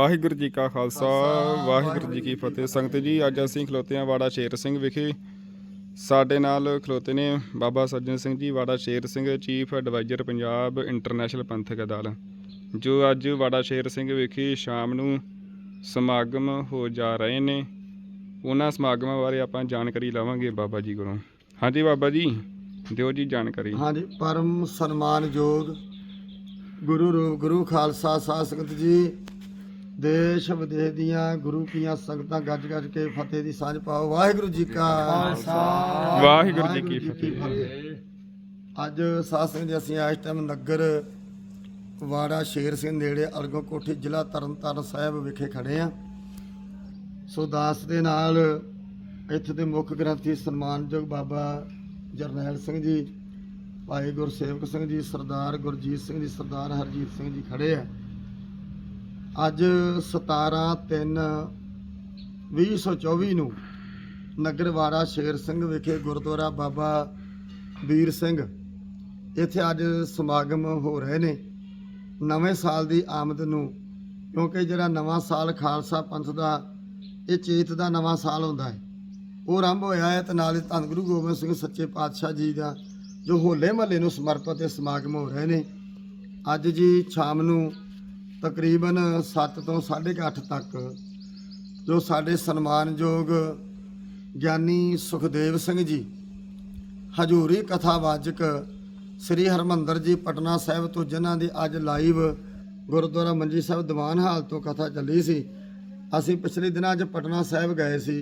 ਵਾਹਿਗੁਰੂ ਜੀ ਕਾ ਖਾਲਸਾ ਵਾਹਿਗੁਰੂ ਜੀ ਕੀ ਫਤਿਹ। ਸੰਗਤ ਜੀ ਅੱਜ ਅਸੀਂ ਖਲੋਤੇ ਹਾਂ ਵਾੜਾ ਸ਼ੇਰ ਸਿੰਘ ਵਿਖੇ। ਸਾਡੇ ਨਾਲ ਖਲੋਤੇ ਨੇ ਬਾਬਾ ਸੱਜਣ Singh ji Wara Sher Singh chief adviser Punjab international Panthak Dal ਜੋ ਅੱਜ ਵਾੜਾ ਸ਼ੇਰ ਸਿੰਘ ਵਿਖੇ ਸ਼ਾਮ ਨੂੰ ਸਮਾਗਮ ਹੋ ਜਾ ਰਹੇ ਨੇ। ਉਹਨਾਂ ਸਮਾਗਮਾਂ ਬਾਰੇ ਆਪਾਂ ਜਾਣਕਾਰੀ ਲਵਾਂਗੇ ਬਾਬਾ ਜੀ ਕੋਲੋਂ। ਹਾਂਜੀ ਬਾਬਾ ਜੀ ਦਿਓ ਜੀ ਜਾਣਕਾਰੀ। ਹਾਂਜੀ ਪਰਮ ਸਨਮਾਨਯੋਗ ਗੁਰੂ ਰੂਪ ਗੁਰੂ ਖਾਲਸਾ ਸਾਧ ਸੰਗਤ ਜੀ ਦੇਸ਼ ਵਿਦੇਸ਼ ਦੀਆਂ ਗੁਰੂ ਕੀਆਂ ਸੰਗਤਾਂ ਗੱਜ ਗੱਜ ਕੇ ਫਤਿਹ ਦੀ ਸਾਂਝ ਪਾਓ। ਵਾਹਿਗੁਰੂ ਜੀ ਕਾ ਖਾਲਸਾ। ਵਾਹਿਗੁਰੂ ਜੀ ਕੀ ਫਤਿਹ। ਅੱਜ ਸਾਧ ਸੰਗਤ ਜੀ ਅਸੀਂ ਇਸ ਟਾਈਮ ਨਗਰ ਵਾੜਾ ਸ਼ੇਰ ਸਿੰਘ ਨੇੜੇ ਅਲਗੋ ਕੋਠੀ ਜ਼ਿਲ੍ਹਾ ਤਰਨਤਾਰਨ ਸਾਹਿਬ ਵਿਖੇ ਖੜੇ ਆ। ਸੋ ਦਾਸ ਦੇ ਨਾਲ ਇੱਥੇ ਦੇ ਮੁੱਖ ਗ੍ਰੰਥੀ ਸਨਮਾਨਯੋਗ ਬਾਬਾ ਜਰਨੈਲ ਸਿੰਘ ਜੀ ਭਾਈ ਗੁਰਸੇਵਕ ਸਿੰਘ ਜੀ ਸਰਦਾਰ ਗੁਰਜੀਤ ਸਿੰਘ ਜੀ ਸਰਦਾਰ ਹਰਜੀਤ ਸਿੰਘ ਜੀ ਖੜੇ ਆ। ਅੱਜ 17 3 2024 ਨੂੰ ਨਗਰਵਾੜਾ ਸ਼ੇਰ ਸਿੰਘ ਵਿਖੇ ਗੁਰਦੁਆਰਾ ਬਾਬਾ ਵੀਰ ਸਿੰਘ ਇੱਥੇ ਅੱਜ ਸਮਾਗਮ ਹੋ ਰਹੇ ਨੇ। ਨਵੇਂ ਸਾਲ ਦੀ ਆਮਦ ਨੂੰ, ਕਿਉਂਕਿ ਜਿਹੜਾ ਨਵਾਂ ਸਾਲ ਖਾਲਸਾ ਪੰਥ ਦਾ, ਇਹ ਚੇਤ ਦਾ ਨਵਾਂ ਸਾਲ ਹੁੰਦਾ ਹੈ। ਉਹ ਆਰੰਭ ਹੋਇਆ ਹੈ ਤੇ ਨਾਲ ਹੀ ਧੰਨ ਗੁਰੂ ਗੋਬਿੰਦ ਸਿੰਘ ਸੱਚੇ ਪਾਤਸ਼ਾਹ ਜੀ ਦਾ, ਜੋ ਹੋਲੇ ਮਹੱਲੇ ਨੂੰ ਸਮਰਪਿਤ ਇਹ ਸਮਾਗਮ ਹੋ ਰਹੇ ਨੇ। ਅੱਜ ਜੀ ਸ਼ਾਮ ਨੂੰ ਤਕਰੀਬਨ 7 ਤੋਂ 8:30 ਤੱਕ ਜੋ ਸਾਡੇ ਸਨਮਾਨਯੋਗ ਗਿਆਨੀ ਸੁਖਦੇਵ ਸਿੰਘ ਜੀ, ਹਜੂਰੀ ਕਥਾਵਾਚਕ ਸ੍ਰੀ ਹਰਮੰਦਰ ਜੀ ਪਟਨਾ ਸਾਹਿਬ ਤੋਂ ਜਿਨ੍ਹਾਂ ਦੀ ਅੱਜ ਲਾਈਵ ਗੁਰਦੁਆਰਾ ਮੰਜੀ ਸਾਹਿਬ ਦੀਵਾਨ ਹਾਲ ਤੋਂ ਕਥਾ ਚੱਲੀ ਸੀ, ਅਸੀਂ ਪਿਛਲੇ ਦਿਨਾਂ 'ਚ ਪਟਨਾ ਸਾਹਿਬ ਗਏ ਸੀ,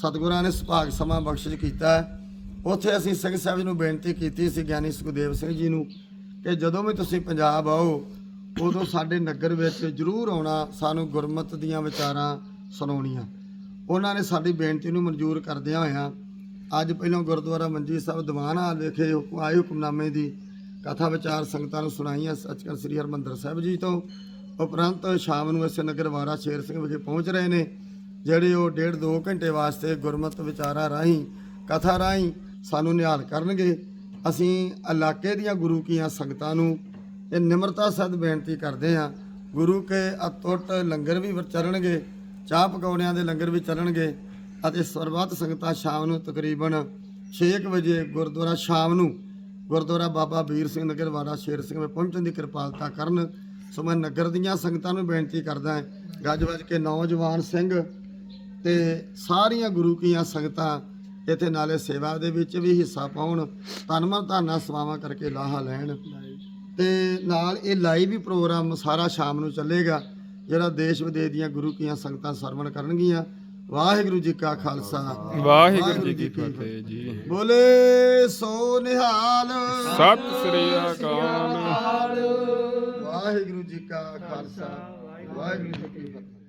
ਸਤਿਗੁਰਾਂ ਨੇ ਸੁਭਾਗ ਸਮਾਂ ਬਖਸ਼ਿਸ਼ ਕੀਤਾ। ਉੱਥੇ ਅਸੀਂ ਸਿੰਘ ਸਾਹਿਬ ਜੀ ਨੂੰ ਬੇਨਤੀ ਕੀਤੀ ਸੀ ਗਿਆਨੀ ਸੁਖਦੇਵ ਸਿੰਘ ਜੀ ਨੂੰ ਕਿ ਜਦੋਂ ਵੀ ਤੁਸੀਂ ਪੰਜਾਬ ਆਓ ਉਦੋਂ ਸਾਡੇ ਨਗਰ ਵਿੱਚ ਜ਼ਰੂਰ ਆਉਣਾ, ਸਾਨੂੰ ਗੁਰਮਤ ਦੀਆਂ ਵਿਚਾਰਾਂ ਸੁਣਾਉਣੀਆਂ। ਉਹਨਾਂ ਨੇ ਸਾਡੀ ਬੇਨਤੀ ਨੂੰ ਮਨਜ਼ੂਰ ਕਰਦਿਆਂ ਹੋਇਆਂ, ਅੱਜ ਪਹਿਲਾਂ ਗੁਰਦੁਆਰਾ ਮੰਜੀ ਸਾਹਿਬ ਦੀਵਾਨ ਹਾਲ ਵਿਖੇ ਆਏ ਹੁਕਮਨਾਮੇ ਦੀ ਕਥਾ ਵਿਚਾਰ ਸੰਗਤਾਂ ਨੂੰ ਸੁਣਾਈਆਂ ਸੱਚਖੰਡ ਸ੍ਰੀ ਹਰਮੰਦਰ ਸਾਹਿਬ ਜੀ ਤੋਂ। ਉਪਰੰਤ ਸ਼ਾਮ ਨੂੰ ਇਸੇ ਨਗਰ ਵਾਰਾ ਸ਼ੇਰ ਸਿੰਘ ਵਿਖੇ ਪਹੁੰਚ ਰਹੇ ਨੇ, ਜਿਹੜੇ ਉਹ ਡੇਢ ਦੋ ਘੰਟੇ ਵਾਸਤੇ ਗੁਰਮਤ ਵਿਚਾਰਾਂ ਰਾਹੀਂ, ਕਥਾ ਰਾਹੀਂ ਸਾਨੂੰ ਨਿਹਾਲ ਕਰਨਗੇ। ਅਸੀਂ ਇਲਾਕੇ ਦੀਆਂ ਗੁਰੂ ਕੀਆਂ ਸੰਗਤਾਂ ਨੂੰ ਇਹ ਨਿਮਰਤਾ ਸਹਿਤ ਬੇਨਤੀ ਕਰਦੇ ਹਾਂ। ਗੁਰੂ ਕੇ ਅਤੁੱਟ ਲੰਗਰ ਵੀ ਚੱਲਣਗੇ ਚਾਹ ਪਕੌੜਿਆਂ ਦੇ ਲੰਗਰ ਵੀ ਚੱਲਣਗੇ ਅਤੇ ਸਰਬੱਤ ਸੰਗਤਾਂ ਸ਼ਾਮ ਨੂੰ ਤਕਰੀਬਨ 6 ਵਜੇ ਗੁਰਦੁਆਰਾ ਸ਼ਾਮ ਨੂੰ ਗੁਰਦੁਆਰਾ ਬਾਬਾ ਵੀਰ ਸਿੰਘ ਨਗਰ ਵਾਲਾ ਸ਼ੇਰ ਸਿੰਘ ਵਿੱਚ ਪਹੁੰਚਣ ਦੀ ਕਿਰਪਾਲਤਾ ਕਰਨ। ਸੋ ਮੈਂ ਨਗਰ ਦੀਆਂ ਸੰਗਤਾਂ ਨੂੰ ਬੇਨਤੀ ਕਰਦਾ ਹਾਂ। ਗੱਜ ਵੱਜ ਕੇ ਨੌਜਵਾਨ ਸਿੰਘ ਤੇ ਸਾਰੀਆਂ ਗੁਰੂ ਕੀਆਂ ਸੰਗਤਾਂ ਇੱਥੇ ਨਾਲੇ ਸੇਵਾ ਦੇ ਵਿੱਚ ਵੀ ਹਿੱਸਾ ਪਾਉਣ ਤਨ ਮਨ ਧਾਨਾ ਸੇਵਾਵਾਂ ਕਰਕੇ ਲਾਹਾ ਲੈਣ। ਤੇ ਨਾਲ ਇਹ ਲਾਈਵ ਵੀ ਪ੍ਰੋਗਰਾਮ ਸਾਰਾ ਸ਼ਾਮ ਨੂੰ ਚੱਲੇਗਾ ਜਿਹੜਾ ਦੇਸ਼ ਵਿਦੇਸ਼ ਦੀਆਂ ਗੁਰੂ ਕੀਆਂ ਸੰਗਤਾਂ ਸਰਵਣ ਕਰਨਗੀਆਂ। ਵਾਹਿਗੁਰੂ ਜੀ ਕਾ ਖਾਲਸਾ। ਵਾਹਿਗੁਰੂ ਜੀ ਕੀ ਫਤਿਹ ਜੀ। ਬੋਲੇ ਸੋ ਨਿਹਾਲ। ਸਤਿ ਸ੍ਰੀ ਅਕਾਲ। ਵਾਹਿਗੁਰੂ ਜੀ ਕਾ ਖਾਲਸਾ। ਵਾਹਿਗੁਰੂ ਜੀ ਕੀ ਫਤਿਹ।